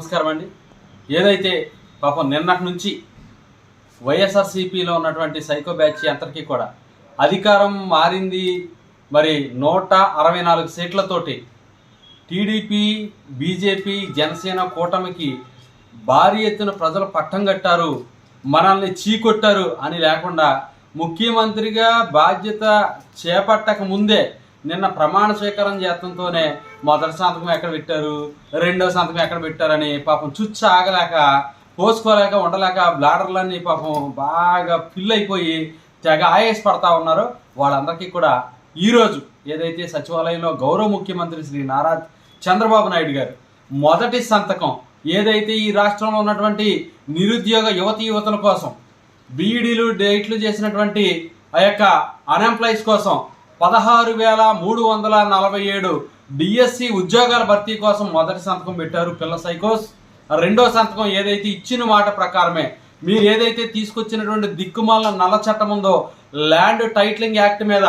నమస్కారం అండి. ఏదైతే పాపం నిన్నటి నుంచి వైఎస్ఆర్సీపీలో ఉన్నటువంటి సైకో బ్యాచ్ అందరికీ కూడా అధికారం మారింది. మరి నూట అరవై నాలుగు సీట్లతోటి టీడీపీ బీజేపీ జనసేన కూటమికి భారీ ఎత్తున ప్రజలు పట్టం కట్టారు. మనల్ని చీకొట్టారు అని లేకుండా ముఖ్యమంత్రిగా బాధ్యత చేపట్టక ముందే నిన్న ప్రమాణ స్వీకారం చేతంతోనే మొదటి సంతకం ఎక్కడ పెట్టారు? రెండో సంతకం ఎక్కడ పెట్టారని పాపం చుచ్చు ఆగలేక పోసుకోలేక ఉండలేక బ్లాడర్లన్నీ పాపం బాగా ఫిల్ అయిపోయి తెగ ఆయేసి పడతా ఉన్నారు. వాళ్ళందరికీ కూడా ఈరోజు ఏదైతే సచివాలయంలో గౌరవ ముఖ్యమంత్రి శ్రీ నారా చంద్రబాబు నాయుడు గారు మొదటి సంతకం ఏదైతే ఈ రాష్ట్రంలో ఉన్నటువంటి నిరుద్యోగ యువతి యువతల కోసం బీఈడీలు డేట్లు చేసినటువంటి ఆ యొక్క అన్ఎంప్లాయీస్ కోసం పదహారు వేల మూడు వందల నలభై ఏడు డిఎస్సి ఉద్యోగాల భర్తీ కోసం మొదటి సంతకం పెట్టారు పిల్ల సైకోస్. రెండో సంతకం ఏదైతే ఇచ్చిన మాట ప్రకారమే మీరు ఏదైతే తీసుకొచ్చినటువంటి దిక్కుమాల నల్ల చట్టం ఉందో ల్యాండ్ టైటిలింగ్ యాక్ట్ మీద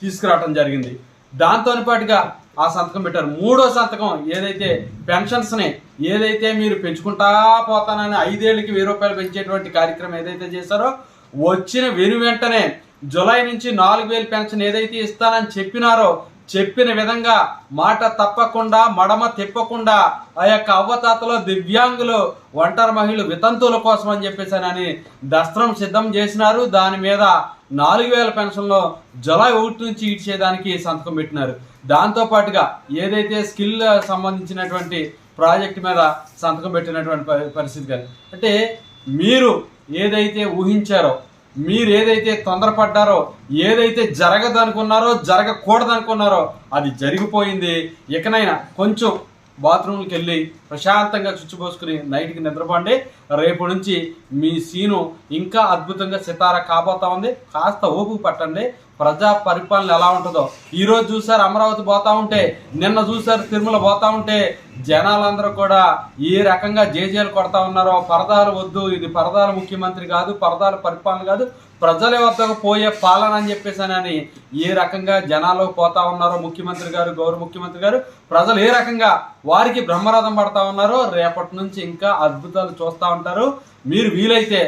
తీసుకురావడం జరిగింది. దాంతో పాటుగా ఆ సంతకం పెట్టారు. మూడో సంతకం ఏదైతే పెన్షన్స్ని ఏదైతే మీరు పెంచుకుంటా పోతానని ఐదేళ్ళకి వెయ్యి రూపాయలు పెంచేటువంటి కార్యక్రమం ఏదైతే చేశారో వచ్చిన వెను వెంటనే జులై నుంచి నాలుగు వేలు పెన్షన్ ఏదైతే ఇస్తానని చెప్పినారో చెప్పిన విధంగా మాట తప్పకుండా మడమ తిప్పకుండా ఆ యొక్క అవ్వతాతలో దివ్యాంగులు ఒంటరి మహిళలు వితంతువుల కోసం అని చెప్పేసానని దస్త్రం సిద్ధం చేసినారు. దాని మీద నాలుగు వేల పెన్షన్లో జులై ఒకటి నుంచి ఇచ్చేదానికి సంతకం పెట్టినారు. దాంతో పాటుగా ఏదైతే స్కిల్ సంబంధించినటువంటి ప్రాజెక్ట్ మీద సంతకం పెట్టినటువంటి పరి- పరిస్థితి కానీ అంటే మీరు ఏదైతే ఊహించారో మీరు ఏదైతే తొందరపడ్డారో ఏదైతే జరగదనుకున్నారో జరగకూడదనుకున్నారో అది జరిగిపోయింది. ఇకనైనా కొంచెం బాత్రూమ్కి వెళ్ళి ప్రశాంతంగా చుచ్చిపోసుకుని నైట్కి నిద్రపండి. రేపు నుంచి మీ సీను ఇంకా అద్భుతంగా సితార కాబోతా ఉంది. కాస్త ఓపు పట్టండి. ప్రజా పరిపాలన ఎలా ఉంటుందో. ఈ రోజు చూసారు అమరావతి పోతా ఉంటే నిన్న చూసారు తిరుమల పోతా ఉంటే జనాలందరూ కూడా ఏ రకంగా జేజేలు కొడతా ఉన్నారో పరదాలు వద్దు ఇది పరదాల ముఖ్యమంత్రి కాదు పరదాల పరిపాలన కాదు ప్రజల వద్దకు పోయే పాలన అని చెప్పేసి అని ఏ రకంగా జనాలు పోతా ఉన్నారో ముఖ్యమంత్రి గారు గౌరవ ముఖ్యమంత్రి గారు ప్రజలు ఏ రకంగా వారికి బ్రహ్మరథం పడతా ఉన్నారో రేపటి నుంచి ఇంకా అద్భుతాలు చూస్తూ ఉంటారు. మీరు వీలైతే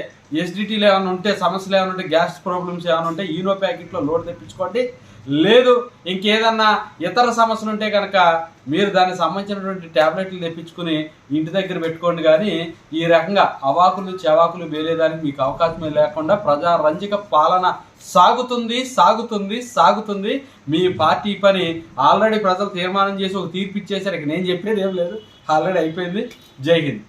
ఎస్డిటీలు ఏమైనా ఉంటే సమస్యలు ఏమైనా ఉంటే గ్యాస్ ప్రాబ్లమ్స్ ఏమైనా ఉంటే ఈనో ప్యాకెట్లో లోడ్ తెప్పించుకోండి. లేదు ఇంకేదన్నా ఇతర సమస్యలు ఉంటే కనుక మీరు దానికి సంబంధించినటువంటి ట్యాబ్లెట్లు తెప్పించుకుని ఇంటి దగ్గర పెట్టుకోండి కానీ ఈ రకంగా అవాకులు చెవాకులు వేలేదానికి మీకు అవకాశమే లేకుండా ప్రజా రంజక పాలన సాగుతుంది సాగుతుంది సాగుతుంది. మీ పార్టీ పని ఆల్రెడీ ప్రజలు తీర్మానం చేసి ఒక తీర్పు ఇచ్చేసారు ఇక నేను చెప్పేది ఏం లేదు. ఆల్రెడీ అయిపోయింది. జై హింద్.